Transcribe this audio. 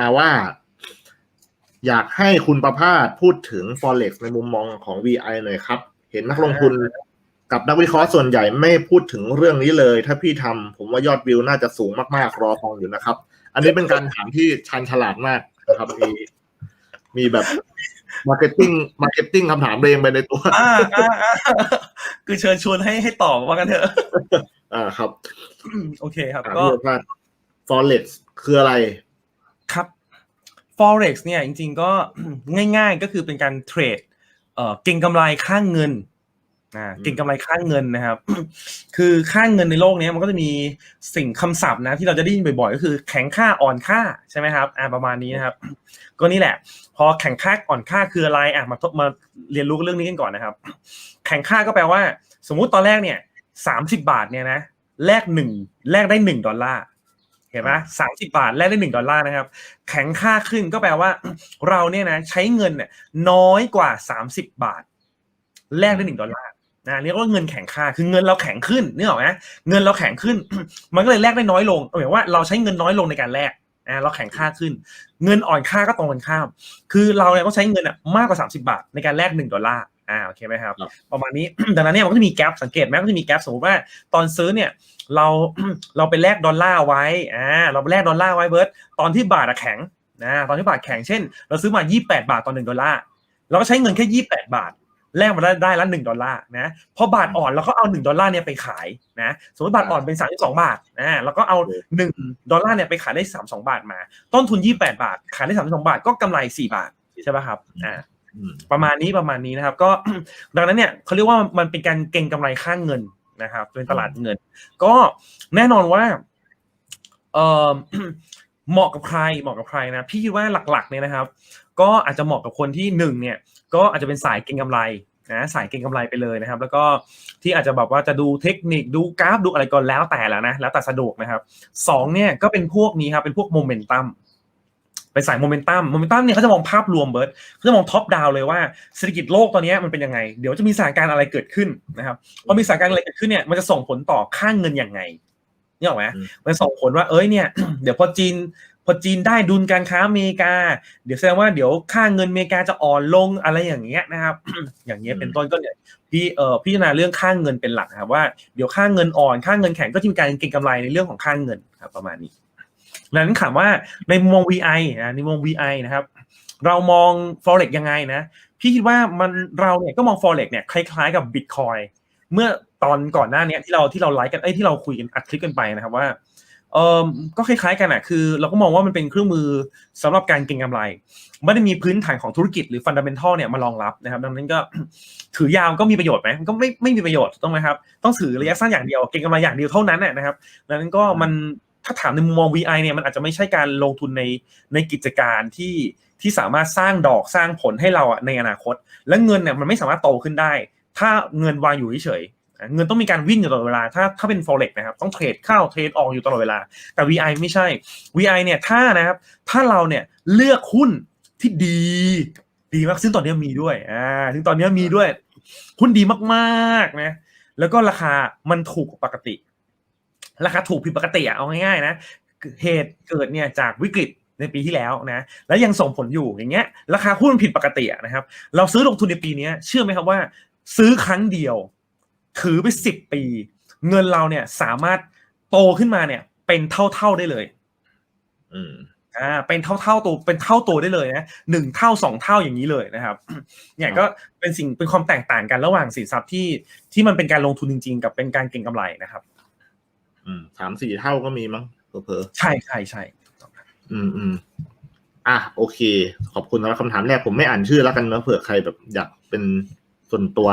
มาว่า อยากให้คุณประภาสพูดถึง forex ในมุมมองของ VI หน่อยครับ เห็นนักลงทุนกับนักวิเคราะห์ส่วนใหญ่ไม่พูดถึงเรื่องนี้เลย ถ้าพี่ทำผมว่ายอดวิวน่าจะสูงมากๆรอฟังอยู่นะครับ อันนี้เป็นการถามที่ชันฉลาดมากนะครับ มี มีแบบ marketing marketing คำถามเรงไปในตัวอ่าอ่าอ่าคือเชิญชวนให้ให้ตอบว่ากันเถอะ อ่าครับ โอเคครับถามก็พี่ประภาส forex คืออะไร ครับ forex เนี่ยจริงๆก็ง่ายๆก็คือเป็นการเทรดเอ่อเก่งกำไรค่างเงินอ่าอืมเก่งกำไรค่างเงินนะครับ คือค่างเงินในโลกเนี้ยมันก็จะมีสิ่งคำศัพท์นะที่เราจะได้ยินบ่อยๆ ก็คือแข็งค่าอ่อนค่าใช่ไหมครับอ่าประมาณนี้นะครับ ก็นี่แหละ พอแข็งค่าอ่อนค่าคืออะไรอะมาทบมาเรียนรู้เรื่องนี้กันก่อนนะครับ แข็งค่าก็แปลว่า สมมุติตอนแรกเนี่ยสามสิบาทเนี่ยนะแลกหนึ่งแลกได้หนึ่งดอลลาร์ เห็นไหมสามสิบาทแลกได้หนึ่งดอลลาร์นะครับ แข็งค่าขึ้นก็แปลว่า เราเนี่ยนะใช้เงินเนี่ยน้อยกว่าสามสิบบาท แลกได้หนึ่งดอลลาร์นะเรียกว่าเงินแข็งค่าคือเงินเราแข็งขึ้นนึกออกไหมเงินเราแข็งขึ้น มันก็เลยแลกได้น้อยลงหมายว่าเราใช้เงินน้อยลงในการแลกอ่าเราแข็งค่าขึ้น เงินอ่อนค่าก็ตรงกันข้าม คือเราเนี่ยต้องใช้เงินอะมากกว่า 30 บาทในการแลกหนึ่งดอลลาร์ อ่าโอเคไหมครับครับ ประมาณนี้ ดังนั้นเนี่ยมันก็จะมีแกลบสังเกตไหมมันก็จะมีแกลบสมมติว่าตอนซื้อเนี่ยเราเราไปแลกดอลลาร์ไว้อ่าเราไปแลกดอลลาร์ไว้เบิร์ตตอนที่บาทอะแข็งนะตอนที่บาทแข็งเช่น เราซื้อมา 28 บาทต่อหนึ่งดอลลาร์เราก็ใช้เงินแค่ 28 บาทแลกมาได้ได้ละหนึ่งดอลลาร์นะพอบาทอ่อนเราก็เอาหนึ่งดอลลาร์เนี่ยไปขายนะสมมติบาทอ่อนเป็นสามสิบสองบาทนะเราก็เอาหนึ่งดอลลาร์เนี่ยไปขายได้สามสองบาทมา ต้นทุนยี่แปดบาท ขายได้สามสองบาทก็กำไรสี่บาทใช่ป่ะครับอ่าอืม ประมาณนี้ประมาณนี้นะครับ ก็ดังนั้นเนี่ยเขาเรียกว่ามันเป็นการเก็งกำไรข้างเงินนะครับ เป็นตลาดเงิน ก็แน่นอนว่าเออเหมาะกับใครเหมาะกับใครนะพี่คิดว่าหลักๆเนี่ยนะครับ ก็อาจจะเหมาะกับคนที่หนึ่งเนี่ย ก็อาจจะเป็นสายเก็งกำไรนะสายเก็งกำไรไปเลยนะครับ แล้วก็ที่อาจจะแบบว่าจะดูเทคนิคดูกราฟดูอะไรก็แล้วแต่แล้วนะแล้วแต่สะดวกนะครับสองเนี่ยก็เป็นพวกนี้ครับเป็นพวกโมเมนตัม เป็นสายโมเมนตัมโมเมนตัมเนี่ยเขาจะมองภาพรวมเบิร์ดเขาจะมองท็อปดาวเลยว่าเศรษฐกิจโลกตอนนี้มันเป็นยังไง เดี๋ยวจะมีสถานการณ์อะไรเกิดขึ้นนะครับพอมีสถานการณ์อะไรเกิดขึ้นเนี่ยมันจะส่งผลต่อค่างเงินยังไงนี่หรอกไหมอืมมันส่งผลว่าเอ้ยเนี่ยเดี๋ยวพอจีนพอจีนได้ดุลการค้าอเมริกา เดี๋ยวแสดงว่าเดี๋ยวค่าเงินอเมริกาจะอ่อนลงอะไรอย่างเงี้ยนะครับ อย่างเงี้ยเป็นต้นก็เนี่ยพี่เอ่อพิจารณาเรื่องค่าเงินเป็นหลักนะครับว่าเดี๋ยวค่าเงินอ่อนค่าเงินแข็งก็จะมีการเก็งกำไรในเรื่องของค่าเงินครับประมาณนี้ ดังนั้นถามว่าในมุมมอง VI นะในมุมมอง VI นะครับ เรามอง forex ยังไงนะ พี่คิดว่ามันเราเนี่ยก็มอง forex เนี่ยคล้ายๆกับ bitcoin เมื่อตอนก่อนหน้านี้ที่เราที่เราไลฟ์กันไอ้ที่เราคุยกันอัดคลิปกันไปนะครับว่าเออก็คล้ายๆกันอะคือ เราก็มองว่ามันเป็นเครื่องมือสำหรับการเก็งกำไร ไม่ได้มีพื้นฐานของธุรกิจหรือฟันดัมเบลทัลเนี่ยมารองรับนะครับ ดังนั้นก็ถือยาวก็มีประโยชน์ไหมก็ไม่ไม่มีประโยชน์ต้องไหมครับ ต้องถือระยะสั้นอย่างเดียวเก็งกำไรอย่างเดียวเท่านั้นน่ะนะครับดังนั้นก็มัน ถ้าถามในมุมมอง VI เนี่ยมันอาจจะไม่ใช่การลงทุนในในกิจการที่ที่สามารถสร้างดอกสร้างผลให้เราอะในอนาคต และเงินเนี่ยมันไม่สามารถโตขึ้นได้ ถ้าเงินวางอยู่เฉยเงินต้องมีการวิ่งอยู่ตลอดเวลา ถ้าถ้าเป็น forex นะครับ ต้องเทรดเข้าเทรดออกอยู่ตลอดเวลา แต่ VI ไม่ใช่ VI เนี่ย ถ้านะครับ ถ้าเราเนี่ยเลือกหุ้นที่ดี ดีมาก ซึ่งตอนนี้มีด้วย อ่า ซึ่งตอนนี้มีด้วย หุ้นดีมากๆนะ แล้วก็ราคามันถูกกว่าปกติ ราคาถูกผิดปกติอะเอาง่ายๆนะเหตุเกิดเนี่ยจากวิกฤตในปีที่แล้วนะ แล้วยังส่งผลอยู่อย่างเงี้ย ราคาหุ้นผิดปกติอะนะครับ เราซื้อลงทุนในปีเนี้ยเชื่อไหมครับว่า ซื้อครั้งเดียว ถือไปสิบปี เงินเราเนี่ยสามารถโตขึ้นมาเนี่ย เป็นเท่าๆได้เลย อืมอ่าเป็นเท่าเท่าๆตัวเป็นเท่าตัวได้เลยนะหนึ่งเท่าสองเท่าอย่างนี้เลยนะครับเนี่ยก็เป็นสิ่งเป็นความแตกต่างกันระหว่างสินทรัพย์ที่ที่มันเป็นการลงทุนจริง ๆ กับเป็นการเก็งกำไรนะครับ อืมสามสี่เท่าก็มีมั้งเผลอใช่ใช่ใช่ๆอืมอืมอะโอเค ขอบคุณสำหรับคำถามแรกผมไม่อ่านชื่อแล้วกันเนอะเผื่อใครแบบอยากเป็นส่วนตัว